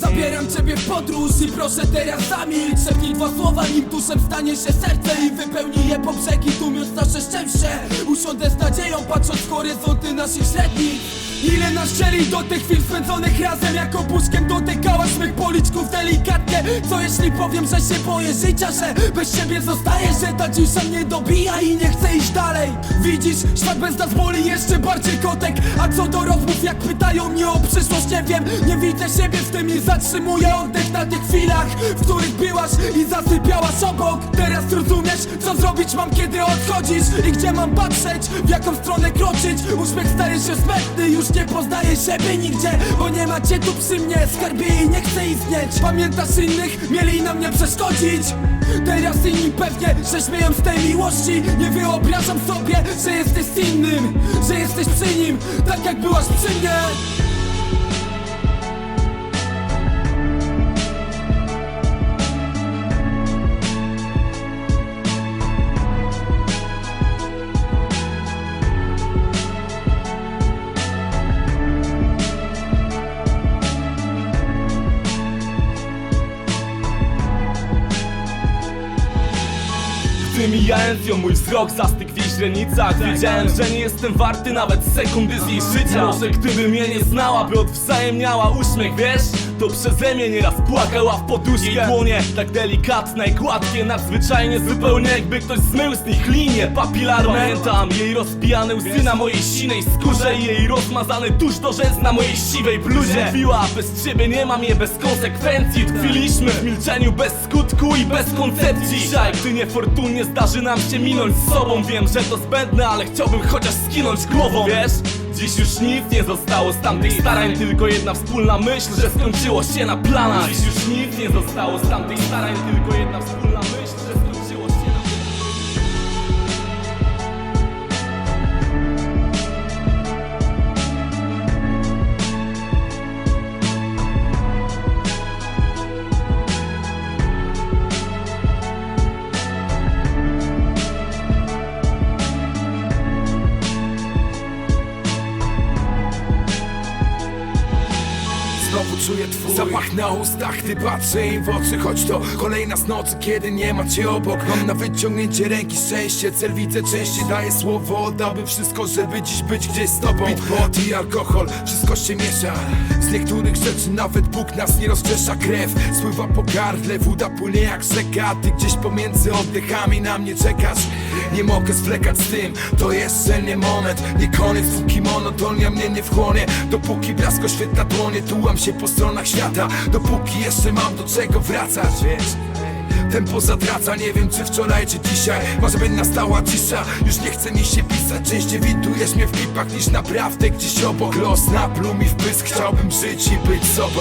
Zabieram ciebie w podróż i proszę teraz zamilcz. Szepnij dwa słowa, nim duszem stanie się serce I wypełni je po brzegi, tłumiąc nasze szczęście. Usiądę z nadzieją, patrząc w horyzonty naszych średnich. Ile nas dzieli do tych chwil spędzonych razem? Jako puszkiem dotykałaś mych policzków delikatnie. Co jeśli powiem, że się boję życia Że bez siebie zostaję, że ta cisza mnie dobija I nie chcę iść dalej? Widzisz, świat bez nas boli jeszcze bardziej kotek. A co do rozmów, jak pytają mnie o przyszłość Nie wiem, nie widzę siebie w tym i zatrzymuję oddech na tych chwilach W których byłaś i zasypiałaś obok. Teraz rozumiesz, co zrobić mam, kiedy odchodzisz I gdzie mam patrzeć, w jaką stronę kroczyć. Uśmiech staje się smętny, już nie poznaję siebie nigdzie Bo nie macie tu przy mnie, skarbie i nie chcę istnieć Pamiętasz innych, mieli na mnie przeszkodzić? Teraz inni pewnie, że śmieją z tej miłości. Nie wyobrażam sobie, że jesteś innym Że jesteś przy nim, tak jak byłaś przy mnie Gdy mijając ją mój wzrok zastygł źrenicach Wiedziałem, że nie jestem warty nawet sekundy z jej życia. Może gdyby mnie nie znała, by odwzajemniała uśmiech, wiesz? To przeze mnie nieraz płakała w poduszkę. Jej dłonie tak delikatne i gładkie Nadzwyczajnie zupełnie jakby ktoś zmył z nich linie papilarne Pamiętam jej rozpijane łzy na mojej sinej skórze I jej rozmazany tusz do rzęs na mojej siwej bluzie. Mówiła, bez ciebie nie mam je bez konsekwencji. Tkwiliśmy w milczeniu bez skutku i bez koncepcji. Dzisiaj, gdy niefortunnie zdarzy nam się minąć z sobą Wiem, że to zbędne, ale chciałbym chociaż skinąć głową. Wiesz, dziś już nic nie zostało z tamtych starań Tylko jedna wspólna myśl, że skończyło się na planach. Dziś już nic nie zostało z tamtych starań Tylko jedna wspólna myśl, czuję twój zapach na ustach, gdy patrzę im w oczy. Choć to kolejna z nocy, kiedy nie ma cię obok. Mam na wyciągnięcie ręki szczęście, cel widzę częściej. Daję słowo, oddałbym wszystko, żeby dziś być gdzieś z tobą. Beat, i alkohol, wszystko się miesza. Z niektórych rzeczy nawet Bóg nas nie rozczesza Krew spływa po gardle, woda płynie jak rzeka. Ty gdzieś pomiędzy oddechami na mnie czekasz Nie mogę zwlekać z tym, to jeszcze nie moment. Nie koniec, póki monotonia mnie nie wchłonie. Dopóki blask oświetla dłonie, tułam się po stronach świata. Dopóki jeszcze mam do czego wracać, wiesz? Tempo zatraca, nie wiem czy wczoraj czy dzisiaj. Może będzie nastała cisza, już nie chce mi się pisać. Częściej widujesz mnie w klipach niż naprawdę gdzieś obok. Los napluł mi w pysk, chciałbym żyć i być sobą